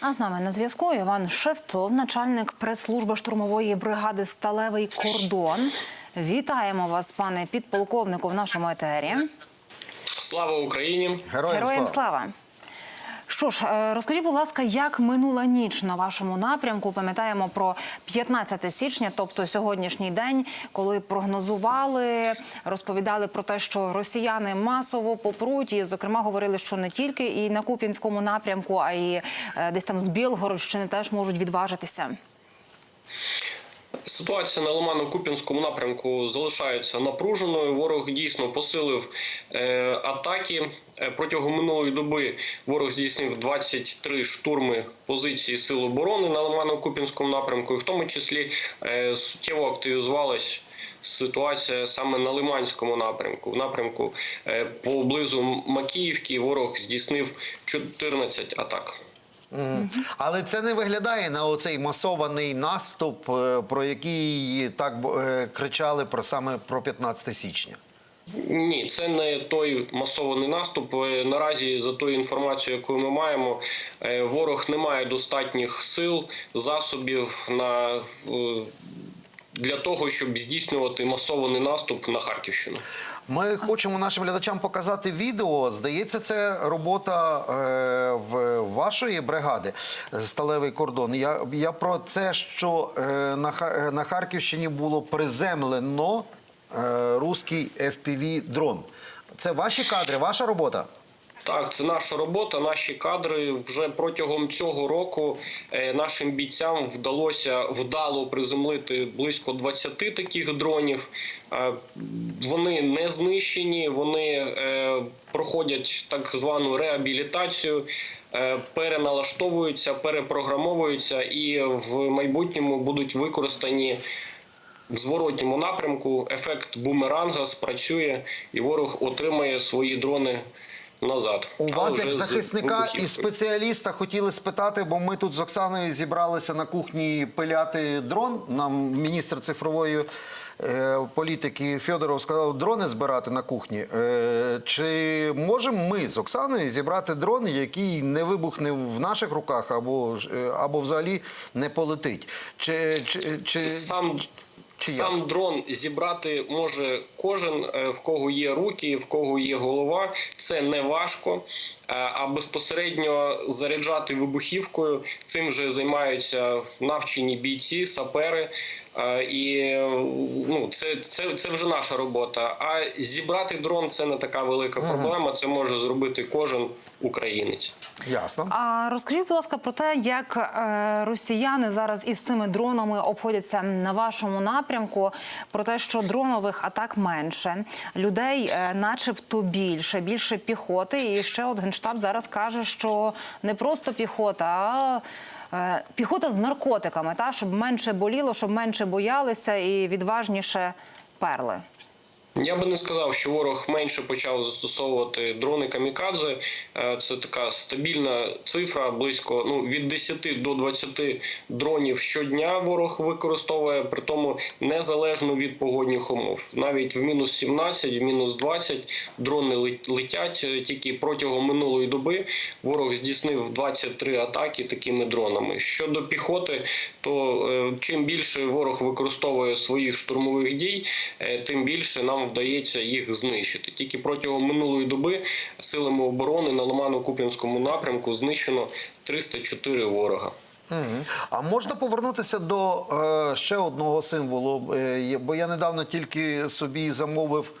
А з нами на зв'язку Іван Шевцов, начальник прес-служби штурмової бригади Сталевий кордон. Вітаємо вас, пане підполковнику, в нашому етері. Слава Україні! Героям, Героям слава. слава. Що ж, е, розкажіть, будь ласка, як минула ніч на вашому напрямку? Пам'ятаємо про 15 січня, тобто сьогоднішній день, коли прогнозували, розповідали про те, що росіяни масово попруть, і зокрема говорили, що не тільки і на Куп'янському напрямку, а й е, десь там з Білгородщини теж можуть відважитися. Ситуація на Лимано-Куп'янському напрямку залишається напруженою. Ворог дійсно посилив е, атаки. Е, Протягом минулої доби ворог здійснив 23 штурми позиції Сил оборони на Лимано-Куп'янському напрямку, і в тому числі е, суттєво активізувалась ситуація саме на Лиманському напрямку. В напрямку поблизу Макіївки ворог здійснив 14 атак. Але це не виглядає на оцей масований наступ, е, про який так е, кричали про саме про 15 січня. Ні, це не той масований наступ. Е, Наразі за тою інформацією, яку ми маємо, ворог не має достатніх сил, засобів на для того, щоб здійснювати масований наступ на Харківщину. Ми хочемо нашим глядачам показати відео. Здається, це робота е, в вашої бригади Сталевий кордон. Я, я про це, що е, на, Ха- на Харківщині було приземлено е, руський FPV дрон. Це ваші кадри, ваша робота? Так, це наша робота, наші кадри. Вже протягом цього року е, нашим бійцям вдалося вдало приземлити близько 20 таких дронів. Е, Вони не знищені, вони е, проходять так звану реабілітацію. Переналаштовуються, перепрограмовуються і в майбутньому будуть використані в зворотньому напрямку. Ефект бумеранга спрацює, і ворог отримає свої дрони назад. У вас, як захисника і спеціаліста, хотіли спитати, бо ми тут з Оксаною зібралися на кухні пиляти дрон. Нам міністр цифрової е, політики Федоров сказав дрони збирати на кухні. Е, чи можемо ми з Оксаною зібрати дрон, який не вибухне в наших руках або, е, або взагалі не полетить? Чи, чи, чи... Сам, Чи сам дрон зібрати може кожен, е, в кого є руки, в кого є голова. Це не важко. А безпосередньо заряджати вибухівкою цим вже займаються навчені бійці, сапери. І ну, це, це, це вже наша робота. А зібрати дрон це не така велика проблема. Це може зробити кожен українець. Ясно. А розкажіть, будь ласка, про те, як е, росіяни зараз із цими дронами обходяться на вашому напрямку. Про те, що дронових атак менше, людей, е, начебто, більше, більше піхоти. І ще от генштаб зараз каже, що не просто піхота, а е, піхота з наркотиками, та щоб менше боліло, щоб менше боялися і відважніше перли. Я би не сказав, що ворог менше почав застосовувати дрони камікадзе. Е, Це така стабільна цифра, близько ну від 10 до 20 дронів щодня. Ворог використовує при тому незалежно від погодних умов. Навіть в мінус 17, в мінус 20 дрони летять. Е, Тільки протягом минулої доби ворог здійснив 23 атаки такими дронами. Щодо піхоти, то е, чим більше ворог використовує своїх штурмових дій, тим більше нам вдається їх знищити. Тільки протягом минулої доби силами оборони на Ломано-Куп'янському напрямку знищено 304 ворога. А можна повернутися до е, ще одного символу? Е, бо я недавно тільки собі замовив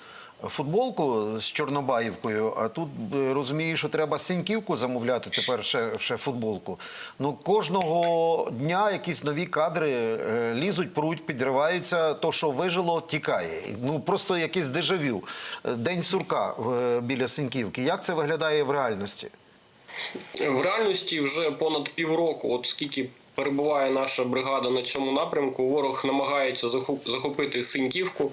футболку з Чорнобаївкою, а тут е, розумію, що треба синьківку замовляти тепер ще, ще футболку. Ну кожного дня якісь нові кадри е, лізуть, пруть, підриваються. То, що вижило, тікає. Ну просто якийсь дежавю. Е, День сурка біля синьківки. Як це виглядає в реальності? В реальності вже понад півроку, от скільки перебуває наша бригада на цьому напрямку, ворог намагається захоп- захопити Синьківку.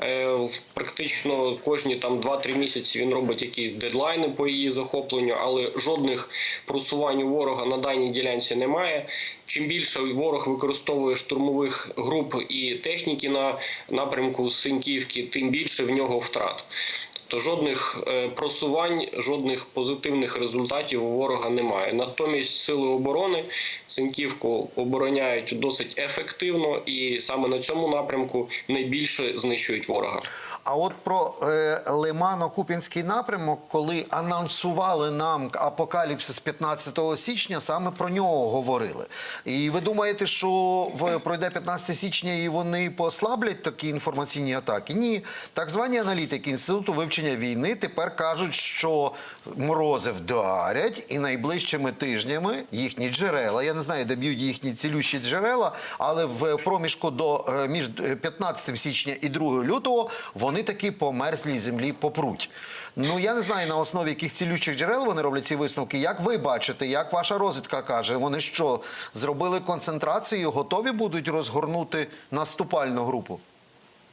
Е, Практично кожні там 2-3 місяці він робить якісь дедлайни по її захопленню, але жодних просувань у ворога на даній ділянці немає. Чим більше ворог використовує штурмових груп і техніки на напрямку Синьківки, тим більше в нього втрат. То жодних е, просувань, жодних позитивних результатів у ворога немає. Натомість сили оборони Синківку обороняють досить ефективно, і саме на цьому напрямку найбільше знищують ворога. А от про е, Лимано-Купінський напрямок, коли анонсували нам апокаліпсис 15 січня, саме про нього говорили. І ви думаєте, що в пройде 15 січня і вони послаблять такі інформаційні атаки? Ні, так звані аналітики інституту вивчення війни тепер кажуть, що морози вдарять, і найближчими тижнями їхні джерела. Я не знаю, де б'ють їхні цілющі джерела, але в проміжку до е, між 15 січня і 2 лютого вони таки по мерзлій землі попруть. Ну я не знаю на основі яких цілючих джерел вони роблять ці висновки. Як ви бачите, як ваша розвідка каже, вони що зробили концентрацію, готові будуть розгорнути наступальну групу?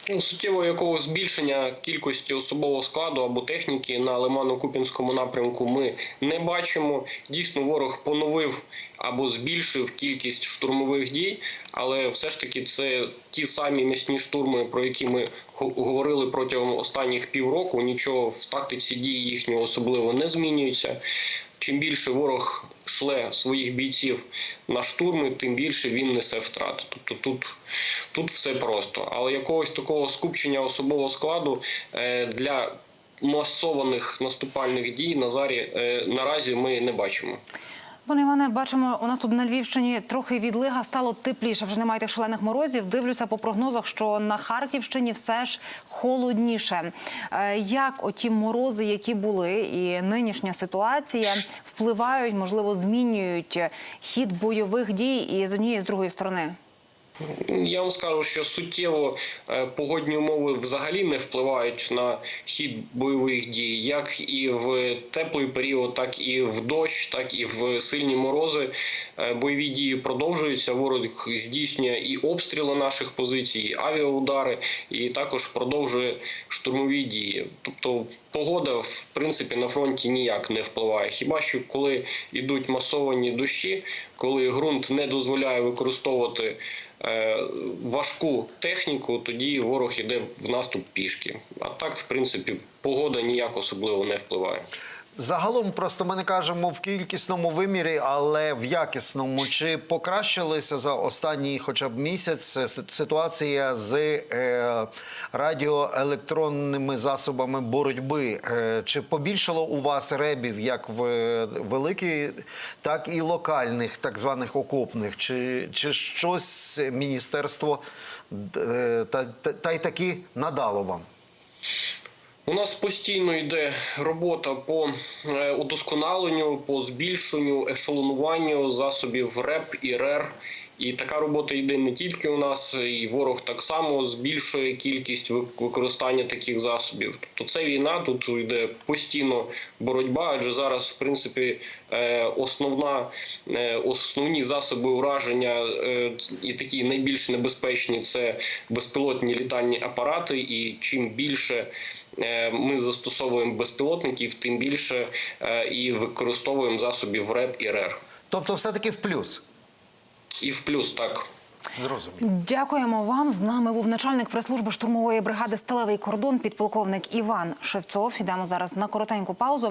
Ну, суттєвого якогось збільшення кількості особового складу або техніки на Лимано-Купінському напрямку ми не бачимо. Дійсно, ворог поновив або збільшив кількість штурмових дій, але все ж таки це ті самі м'ясні штурми, про які ми го- говорили протягом останніх півроку. Нічого в тактиці дії їхнього особливо не змінюється. Чим більше ворог шле своїх бійців на штурми, тим більше він несе втрати. Тобто тут, тут все просто. Але якогось такого скупчення особового складу е, для масованих наступальних дій на зарі е, наразі ми не бачимо. Пане Іване, бачимо, у нас тут на Львівщині трохи відлига стало тепліше. Вже немає тих шалених морозів. Дивлюся по прогнозах, що на Харківщині все ж холодніше. Е, Як оті морози, які були, і нинішня ситуація впливають, можливо, змінюють хід бойових дій і з однієї і з другої сторони? Я вам скажу, що суттєво е, погодні умови взагалі не впливають на хід бойових дій, як і в теплий період, так і в дощ, так і в сильні морози. Е, Бойові дії продовжуються. Ворог здійснює і обстріли наших позицій, і авіаудари, і також продовжує штурмові дії. Тобто погода в принципі на фронті ніяк не впливає. Хіба що коли йдуть масовані дощі, коли ґрунт не дозволяє використовувати е, важку техніку, тоді ворог іде в наступ пішки. А так, в принципі, погода ніяк особливо не впливає. Загалом просто ми не кажемо в кількісному вимірі, але в якісному. Чи покращилася за останній хоча б місяць ситуація з е, радіоелектронними засобами боротьби? Е, чи побільшало у вас ребів як в великій, так і локальних, так званих окопних? Чи, чи щось міністерство е, та, та, та й таки надало вам? У нас постійно йде робота по е, удосконаленню, по збільшенню, ешелонуванню засобів РЕП і РЕР. І така робота йде не тільки у нас, і ворог так само збільшує кількість використання таких засобів. Тобто це війна, тут йде постійно боротьба, адже зараз, в принципі, е, основна, е, основні засоби ураження і такі найбільш небезпечні це безпілотні літальні апарати. І чим більше ми застосовуємо безпілотників, тим більше е, і використовуємо засобів РЕП і РЕР. Тобто, все-таки в плюс. І в плюс так. Зрозуміло. Дякуємо вам. З нами був начальник прес-служби штурмової бригади Сталевий кордон, підполковник Іван Шевцов. Ідемо зараз на коротеньку паузу.